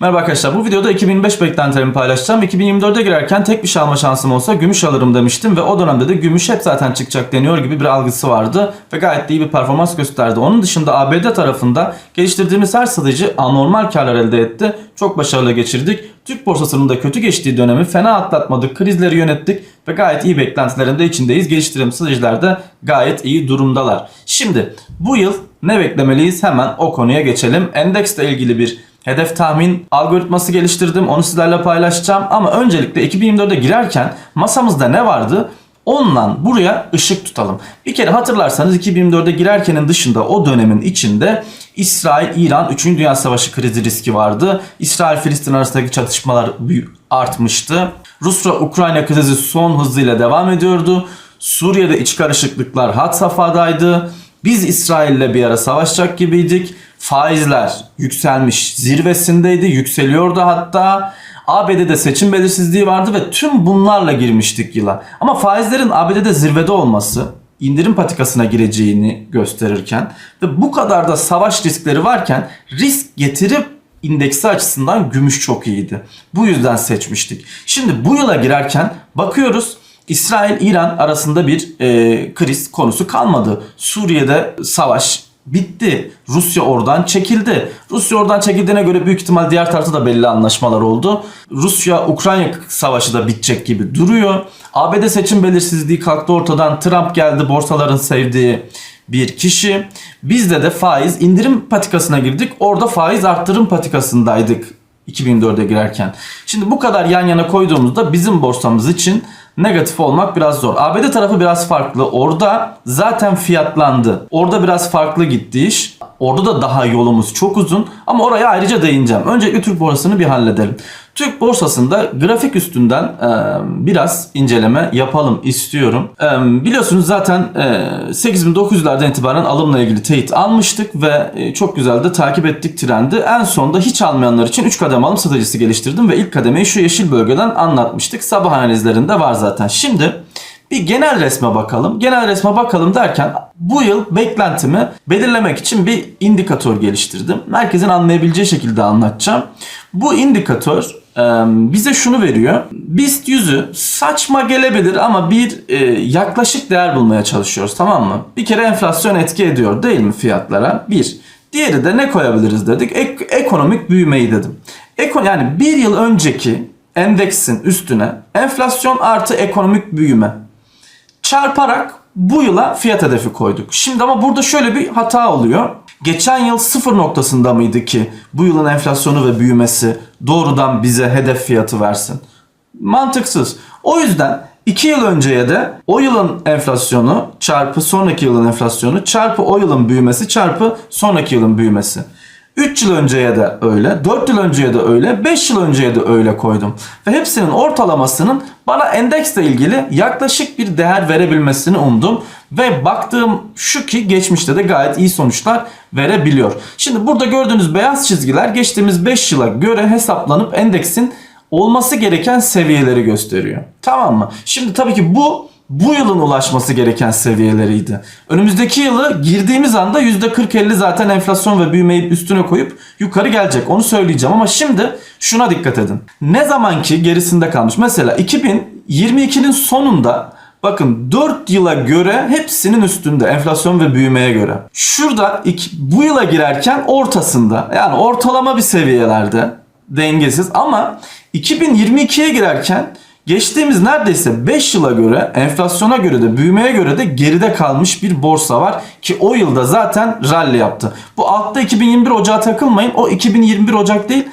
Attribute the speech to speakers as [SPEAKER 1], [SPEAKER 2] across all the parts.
[SPEAKER 1] Merhaba arkadaşlar bu videoda 2025 beklentilerimi paylaşacağım. 2024'e girerken tek bir şey alma şansım olsa gümüş alırım demiştim ve o dönemde de gümüş hep zaten çıkacak deniyor gibi bir algısı vardı ve gayet de iyi bir performans gösterdi. Onun dışında ABD tarafında geliştirdiğimiz her satıcı anormal karlar elde etti. Çok başarılı geçirdik. Türk borsasının da kötü geçtiği dönemi fena atlatmadık, krizleri yönettik ve gayet iyi beklentilerin de içindeyiz. Geliştirdiğimiz satıcılar da gayet iyi durumdalar. Şimdi bu yıl ne beklemeliyiz? Hemen o konuya geçelim. Endeksle ilgili bir hedef tahmin algoritması geliştirdim. Onu sizlerle paylaşacağım. Ama öncelikle 2024'e girerken masamızda ne vardı? Onunla buraya ışık tutalım. Bir kere hatırlarsanız 2024'e girerkenin dışında o dönemin içinde İsrail-İran 3. Dünya Savaşı krizi riski vardı. İsrail-Filistin arasındaki çatışmalar artmıştı. Rusya-Ukrayna krizi son hızıyla devam ediyordu. Suriye'de iç karışıklıklar had safhadaydı. Biz İsrail'le bir ara savaşacak gibiydik. Faizler yükselmiş zirvesindeydi, yükseliyordu hatta. ABD'de seçim belirsizliği vardı ve tüm bunlarla girmiştik yıla. Ama faizlerin ABD'de zirvede olması indirim patikasına gireceğini gösterirken ve bu kadar da savaş riskleri varken risk getirip indeksi açısından gümüş çok iyiydi. Bu yüzden seçmiştik. Şimdi bu yıla girerken bakıyoruz İsrail-İran arasında bir e, kriz konusu kalmadı. Suriye'de savaş bitti. Rusya oradan çekildi. Rusya oradan çekildiğine göre büyük ihtimal diğer tarafta da belli anlaşmalar oldu. Rusya-Ukrayna savaşı da bitecek gibi duruyor. ABD seçim belirsizliği kalktı ortadan. Trump geldi borsaların sevdiği bir kişi. Bizde de faiz indirim patikasına girdik. Orada faiz arttırım patikasındaydık 2004'e girerken. Şimdi bu kadar yan yana koyduğumuzda bizim borsamız için negatif olmak biraz zor. ABD tarafı biraz farklı. Orada zaten fiyatlandı. Orada biraz farklı gitti iş. Orada da daha yolumuz çok uzun ama oraya ayrıca değineceğim. Önce Türk borsasını bir halledelim. Türk borsasında grafik üstünden e, biraz inceleme yapalım istiyorum. E, biliyorsunuz zaten e, 8900'lerden itibaren alımla ilgili teyit almıştık ve e, çok güzel de takip ettik trendi. En sonda hiç almayanlar için 3 kademe alım stratejisi geliştirdim ve ilk kademeyi şu yeşil bölgeden anlatmıştık. Sabah analizlerinde var zaten. Şimdi bir genel resme bakalım. Genel resme bakalım derken bu yıl beklentimi belirlemek için bir indikatör geliştirdim. Herkesin anlayabileceği şekilde anlatacağım. Bu indikatör bize şunu veriyor. BIST 100'ü saçma gelebilir ama bir e, yaklaşık değer bulmaya çalışıyoruz tamam mı? Bir kere enflasyon etki ediyor değil mi fiyatlara? Bir. Diğeri de ne koyabiliriz dedik? Ek- ekonomik büyümeyi dedim. Eko, yani bir yıl önceki endeksin üstüne enflasyon artı ekonomik büyüme çarparak bu yıla fiyat hedefi koyduk. Şimdi ama burada şöyle bir hata oluyor. Geçen yıl sıfır noktasında mıydı ki bu yılın enflasyonu ve büyümesi doğrudan bize hedef fiyatı versin? Mantıksız. O yüzden 2 yıl önceye de o yılın enflasyonu çarpı sonraki yılın enflasyonu çarpı o yılın büyümesi çarpı sonraki yılın büyümesi. 3 yıl önceye de öyle, 4 yıl önceye de öyle, 5 yıl önceye de öyle koydum. Ve hepsinin ortalamasının bana endeksle ilgili yaklaşık bir değer verebilmesini umdum. Ve baktığım şu ki geçmişte de gayet iyi sonuçlar verebiliyor. Şimdi burada gördüğünüz beyaz çizgiler geçtiğimiz 5 yıla göre hesaplanıp endeksin olması gereken seviyeleri gösteriyor. Tamam mı? Şimdi tabii ki bu bu yılın ulaşması gereken seviyeleriydi. Önümüzdeki yılı girdiğimiz anda %40-50 zaten enflasyon ve büyümeyi üstüne koyup yukarı gelecek. Onu söyleyeceğim ama şimdi şuna dikkat edin. Ne zamanki gerisinde kalmış. Mesela 2022'nin sonunda Bakın 4 yıla göre hepsinin üstünde enflasyon ve büyümeye göre. Şurada bu yıla girerken ortasında yani ortalama bir seviyelerde dengesiz ama 2022'ye girerken geçtiğimiz neredeyse 5 yıla göre enflasyona göre de büyümeye göre de geride kalmış bir borsa var ki o yılda zaten rally yaptı. Bu altta 2021 Ocağı takılmayın o 2021 Ocak değil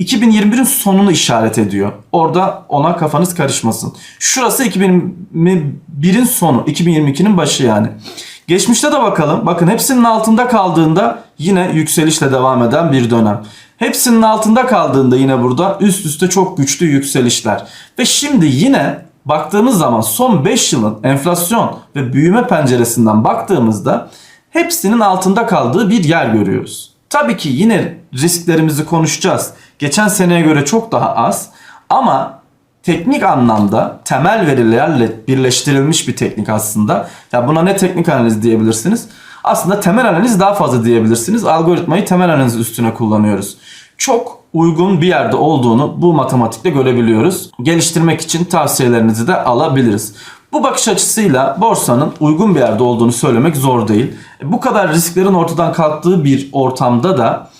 [SPEAKER 1] 2021'in sonunu işaret ediyor. Orada ona kafanız karışmasın. Şurası 2021'in sonu, 2022'nin başı yani. Geçmişte de bakalım. Bakın hepsinin altında kaldığında yine yükselişle devam eden bir dönem. Hepsinin altında kaldığında yine burada üst üste çok güçlü yükselişler. Ve şimdi yine baktığımız zaman son 5 yılın enflasyon ve büyüme penceresinden baktığımızda hepsinin altında kaldığı bir yer görüyoruz. Tabii ki yine risklerimizi konuşacağız. Geçen seneye göre çok daha az ama teknik anlamda temel verilerle birleştirilmiş bir teknik aslında. Ya buna ne teknik analiz diyebilirsiniz? Aslında temel analiz daha fazla diyebilirsiniz. Algoritmayı temel analiz üstüne kullanıyoruz. Çok uygun bir yerde olduğunu bu matematikte görebiliyoruz. Geliştirmek için tavsiyelerinizi de alabiliriz. Bu bakış açısıyla borsanın uygun bir yerde olduğunu söylemek zor değil. Bu kadar risklerin ortadan kalktığı bir ortamda da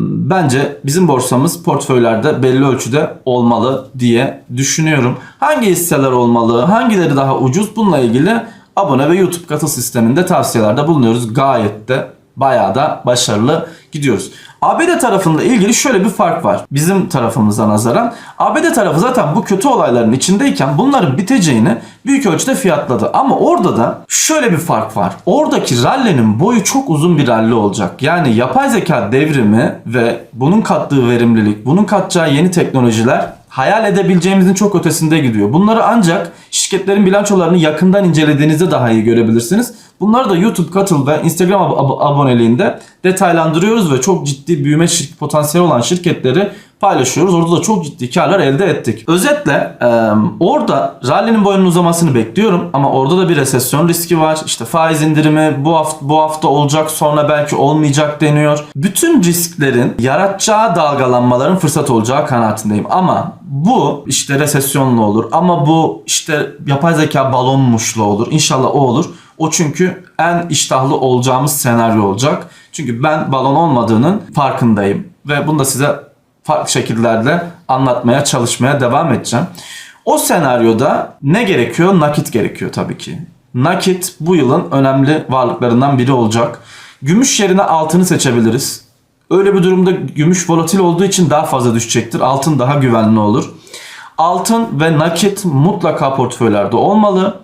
[SPEAKER 1] bence bizim borsamız portföylerde belli ölçüde olmalı diye düşünüyorum. Hangi hisseler olmalı, hangileri daha ucuz bununla ilgili abone ve YouTube katıl sisteminde tavsiyelerde bulunuyoruz. Gayet de bayağı da başarılı gidiyoruz. ABD tarafında ilgili şöyle bir fark var. Bizim tarafımıza nazaran. ABD tarafı zaten bu kötü olayların içindeyken bunların biteceğini büyük ölçüde fiyatladı. Ama orada da şöyle bir fark var. Oradaki rally'nin boyu çok uzun bir rally olacak. Yani yapay zeka devrimi ve bunun kattığı verimlilik, bunun katacağı yeni teknolojiler hayal edebileceğimizin çok ötesinde gidiyor. Bunları ancak şirketlerin bilançolarını yakından incelediğinizde daha iyi görebilirsiniz. Bunları da YouTube katıl Instagram ab- ab- aboneliğinde detaylandırıyoruz ve çok ciddi büyüme potansiyeli olan şirketleri paylaşıyoruz. Orada da çok ciddi karlar elde ettik. Özetle e, orada rally'nin boyunun uzamasını bekliyorum ama orada da bir resesyon riski var. İşte faiz indirimi bu hafta bu hafta olacak sonra belki olmayacak deniyor. Bütün risklerin yaratacağı dalgalanmaların fırsat olacağı kanaatindeyim. Ama bu işte resesyonlu olur ama bu işte yapay zeka balonmuşlu olur. İnşallah o olur. O çünkü en iştahlı olacağımız senaryo olacak. Çünkü ben balon olmadığının farkındayım ve bunu da size farklı şekillerde anlatmaya çalışmaya devam edeceğim. O senaryoda ne gerekiyor? Nakit gerekiyor tabii ki. Nakit bu yılın önemli varlıklarından biri olacak. Gümüş yerine altını seçebiliriz. Öyle bir durumda gümüş volatil olduğu için daha fazla düşecektir. Altın daha güvenli olur. Altın ve nakit mutlaka portföylerde olmalı.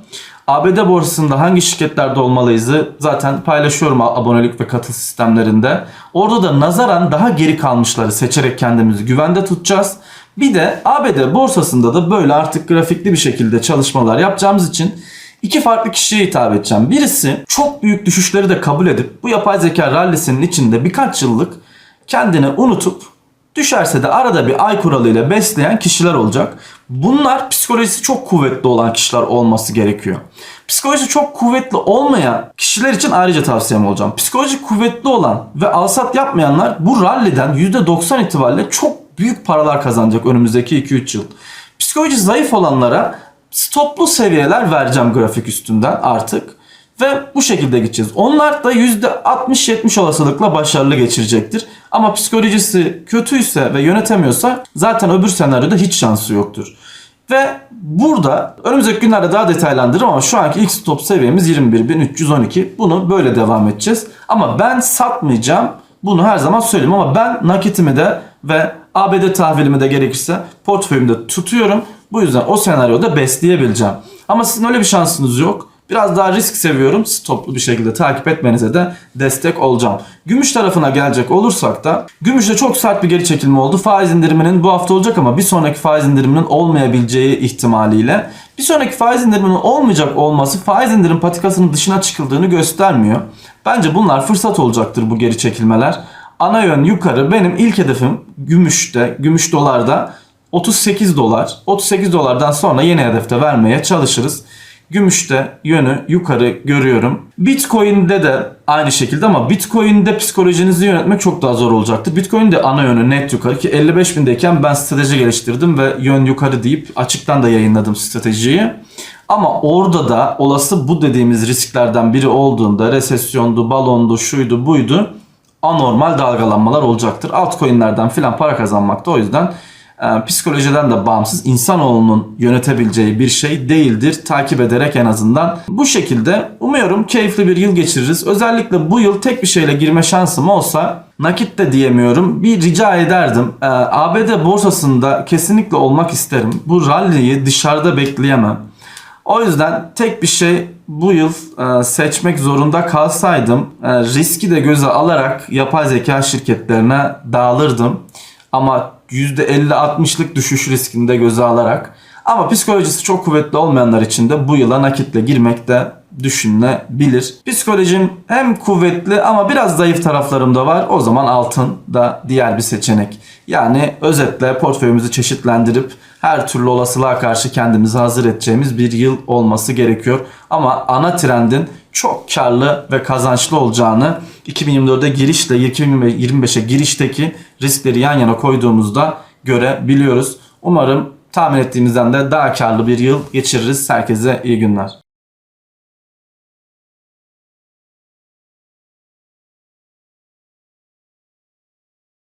[SPEAKER 1] ABD borsasında hangi şirketlerde olmalıyızı zaten paylaşıyorum abonelik ve katıl sistemlerinde. Orada da nazaran daha geri kalmışları seçerek kendimizi güvende tutacağız. Bir de ABD borsasında da böyle artık grafikli bir şekilde çalışmalar yapacağımız için iki farklı kişiye hitap edeceğim. Birisi çok büyük düşüşleri de kabul edip bu yapay zeka rallisinin içinde birkaç yıllık kendini unutup Düşerse de arada bir ay kuralıyla besleyen kişiler olacak. Bunlar psikolojisi çok kuvvetli olan kişiler olması gerekiyor. Psikolojisi çok kuvvetli olmayan kişiler için ayrıca tavsiyem olacağım. Psikoloji kuvvetli olan ve alsat yapmayanlar bu ralliden %90 itibariyle çok büyük paralar kazanacak önümüzdeki 2-3 yıl. Psikoloji zayıf olanlara stoplu seviyeler vereceğim grafik üstünden artık. Ve bu şekilde gideceğiz. Onlar da %60-70 olasılıkla başarılı geçirecektir. Ama psikolojisi kötüyse ve yönetemiyorsa zaten öbür senaryoda hiç şansı yoktur. Ve burada önümüzdeki günlerde daha detaylandırırım ama şu anki ilk stop seviyemiz 21.312. Bunu böyle devam edeceğiz. Ama ben satmayacağım. Bunu her zaman söyleyeyim ama ben nakitimi de ve ABD tahvilimi de gerekirse portföyümde tutuyorum. Bu yüzden o senaryoda besleyebileceğim. Ama sizin öyle bir şansınız yok. Biraz daha risk seviyorum. Stoplu bir şekilde takip etmenize de destek olacağım. Gümüş tarafına gelecek olursak da gümüşte çok sert bir geri çekilme oldu. Faiz indiriminin bu hafta olacak ama bir sonraki faiz indiriminin olmayabileceği ihtimaliyle bir sonraki faiz indiriminin olmayacak olması faiz indirim patikasının dışına çıkıldığını göstermiyor. Bence bunlar fırsat olacaktır bu geri çekilmeler. Ana yön yukarı benim ilk hedefim gümüşte, gümüş dolarda 38 dolar. 38 dolardan sonra yeni hedefte vermeye çalışırız. Gümüşte yönü yukarı görüyorum. Bitcoin'de de aynı şekilde ama Bitcoin'de psikolojinizi yönetmek çok daha zor olacaktır. Bitcoin'de ana yönü net yukarı ki 55 bindeyken ben strateji geliştirdim ve yön yukarı deyip açıktan da yayınladım stratejiyi. Ama orada da olası bu dediğimiz risklerden biri olduğunda resesyondu, balondu, şuydu, buydu anormal dalgalanmalar olacaktır. Altcoin'lerden filan para kazanmak da o yüzden psikolojiden de bağımsız insanoğlunun yönetebileceği bir şey değildir. Takip ederek en azından. Bu şekilde umuyorum keyifli bir yıl geçiririz. Özellikle bu yıl tek bir şeyle girme şansım olsa nakit de diyemiyorum. Bir rica ederdim. E, ABD borsasında kesinlikle olmak isterim. Bu rally'yi dışarıda bekleyemem. O yüzden tek bir şey bu yıl e, seçmek zorunda kalsaydım e, riski de göze alarak yapay zeka şirketlerine dağılırdım. Ama %50-60'lık düşüş riskini de göze alarak ama psikolojisi çok kuvvetli olmayanlar için de bu yıla nakitle girmek de düşünülebilir. Psikolojim hem kuvvetli ama biraz zayıf taraflarım da var. O zaman altın da diğer bir seçenek. Yani özetle portföyümüzü çeşitlendirip her türlü olasılığa karşı kendimizi hazır edeceğimiz bir yıl olması gerekiyor. Ama ana trendin çok karlı ve kazançlı olacağını 2024'de girişle 2025'e girişteki riskleri yan yana koyduğumuzda görebiliyoruz. Umarım tahmin ettiğimizden de daha karlı bir yıl geçiririz. Herkese iyi günler.